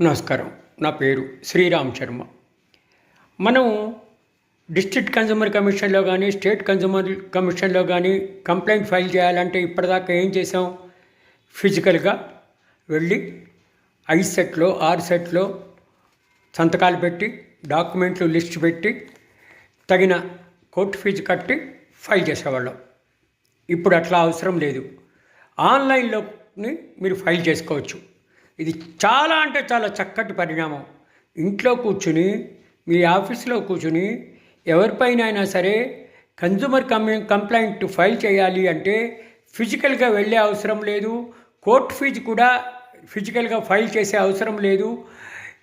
నమస్కారం. నా పేరు శ్రీరామ్ శర్మ. మనం డిస్ట్రిక్ట్ కన్జ్యూమర్ కమిషన్లో కానీ స్టేట్ కన్జ్యూమర్ కమిషన్లో కానీ కంప్లైంట్ ఫైల్ చేయాలంటే ఇప్పటిదాకా ఏం చేసాం ఫిజికల్గా వెళ్ళి ఐదు సెట్లో ఆరు సెట్లో సంతకాలు పెట్టి డాక్యుమెంట్లు లిస్ట్ పెట్టి తగిన కోర్టు ఫీజు కట్టి ఫైల్ చేసేవాళ్ళం. ఇప్పుడు అట్లా అవసరం లేదు. ఆన్లైన్లోని మీరు ఫైల్ చేసుకోవచ్చు. ఇది చాలా అంటే చాలా చక్కటి పరిణామం. ఇంట్లో కూర్చుని మీ ఆఫీస్లో కూర్చుని ఎవరిపైన అయినా సరే కన్జ్యూమర్ కంప్లైంట్ కంప్లైంట్ ఫైల్ చేయాలి అంటే ఫిజికల్గా వెళ్ళే అవసరం లేదు. కోర్టు ఫీజు కూడా ఫిజికల్గా ఫైల్ చేసే అవసరం లేదు.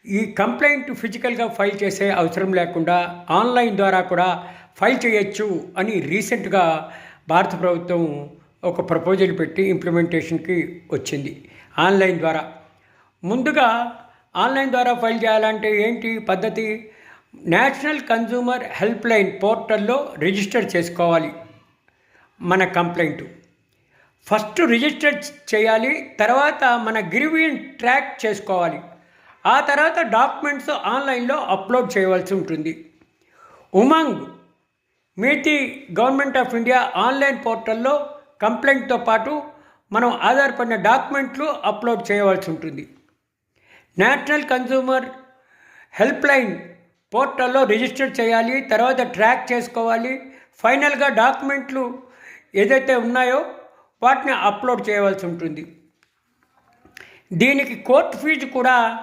ఈ కంప్లైంట్ ఫిజికల్గా ఫైల్ చేసే అవసరం లేకుండా ఆన్లైన్ ద్వారా కూడా ఫైల్ చేయొచ్చు అని రీసెంట్గా భారత ప్రభుత్వం ఒక ప్రపోజల్ పెట్టి ఇంప్లిమెంటేషన్కి వచ్చింది. ఆన్లైన్ ద్వారా. ముందుగా ఆన్లైన్ ద్వారా ఫైల్ చేయాలంటే ఏంటి పద్ధతి? నేషనల్ కన్జ్యూమర్ హెల్ప్ లైన్ పోర్టల్లో రిజిస్టర్ చేసుకోవాలి. మన కంప్లైంట్. ఫస్ట్ రిజిస్టర్ చేయాలి తర్వాత మన గ్రీవియన్ ట్రాక్ చేసుకోవాలి. ఆ తర్వాత డాక్యుమెంట్స్ ఆన్లైన్లో అప్లోడ్ చేయవలసి ఉంటుంది. ఉమంగ్ మీతి గవర్నమెంట్ ఆఫ్ ఇండియా ఆన్లైన్ పోర్టల్లో కంప్లైంట్తో పాటు మనం ఆధారపడిన డాక్యుమెంట్లు అప్లోడ్ చేయవలసి ఉంటుంది. నేషనల్ కన్జ్యూమర్ హెల్ప్ లైన్ పోర్టల్లో రిజిస్టర్ చేయాలి తర్వాత ట్రాక్ చేసుకోవాలి. ఫైనల్గా డాక్యుమెంట్లు ఏదైతే ఉన్నాయో వాటిని అప్లోడ్ చేయవలసి ఉంటుంది. దీనికి కోర్టు ఫీజు కూడా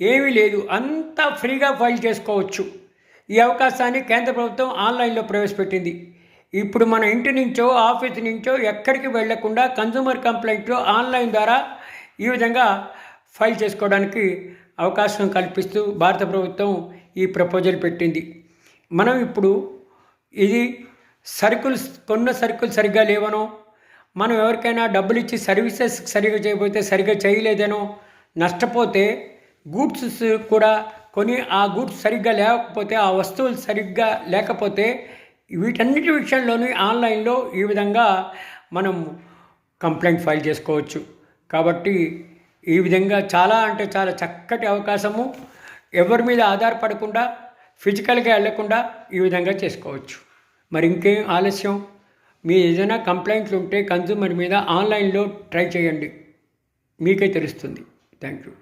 ఏమీ లేదు. అంతా ఫ్రీగా ఫైల్ చేసుకోవచ్చు. ఈ అవకాశాన్ని కేంద్ర ప్రభుత్వం ఆన్లైన్లో ప్రవేశపెట్టింది. ఇప్పుడు మన ఇంటి నుంచో ఆఫీస్ నుంచో ఎక్కడికి వెళ్ళకుండా కన్జ్యూమర్ కంప్లైంట్లు ఆన్లైన్ ద్వారా ఈ విధంగా ఫైల్ చేసుకోవడానికి అవకాశం కల్పిస్తూ భారత ప్రభుత్వం ఈ ప్రపోజల్ పెట్టింది. మనం ఇప్పుడు ఇది సరుకులు కొన్న సరుకులు సరిగ్గా లేవనో మనం ఎవరికైనా డబ్బులు ఇచ్చి సర్వీసెస్ సరిగ్గా చేయకపోతే సరిగ్గా చేయలేదనో నష్టపోతే గూడ్స్ కూడా కొని ఆ గూడ్స్ సరిగ్గా లేకపోతే ఆ వస్తువులు సరిగ్గా లేకపోతే వీటన్నిటి విషయంలోనూ ఆన్లైన్లో ఈ విధంగా మనం కంప్లైంట్ ఫైల్ చేసుకోవచ్చు. కాబట్టి ఈ విధంగా చాలా అంటే చాలా చక్కటి అవకాశము. ఎవరి మీద ఆధారపడకుండా ఫిజికల్గా వెళ్ళకుండా ఈ విధంగా చేసుకోవచ్చు. మరి ఇంకేం ఆలస్యం? మీ ఏదైనా కంప్లైంట్లు ఉంటే కన్జ్యూమర్ మీద ఆన్లైన్లో ట్రై చేయండి. మీకే తెలుస్తుంది. Thank you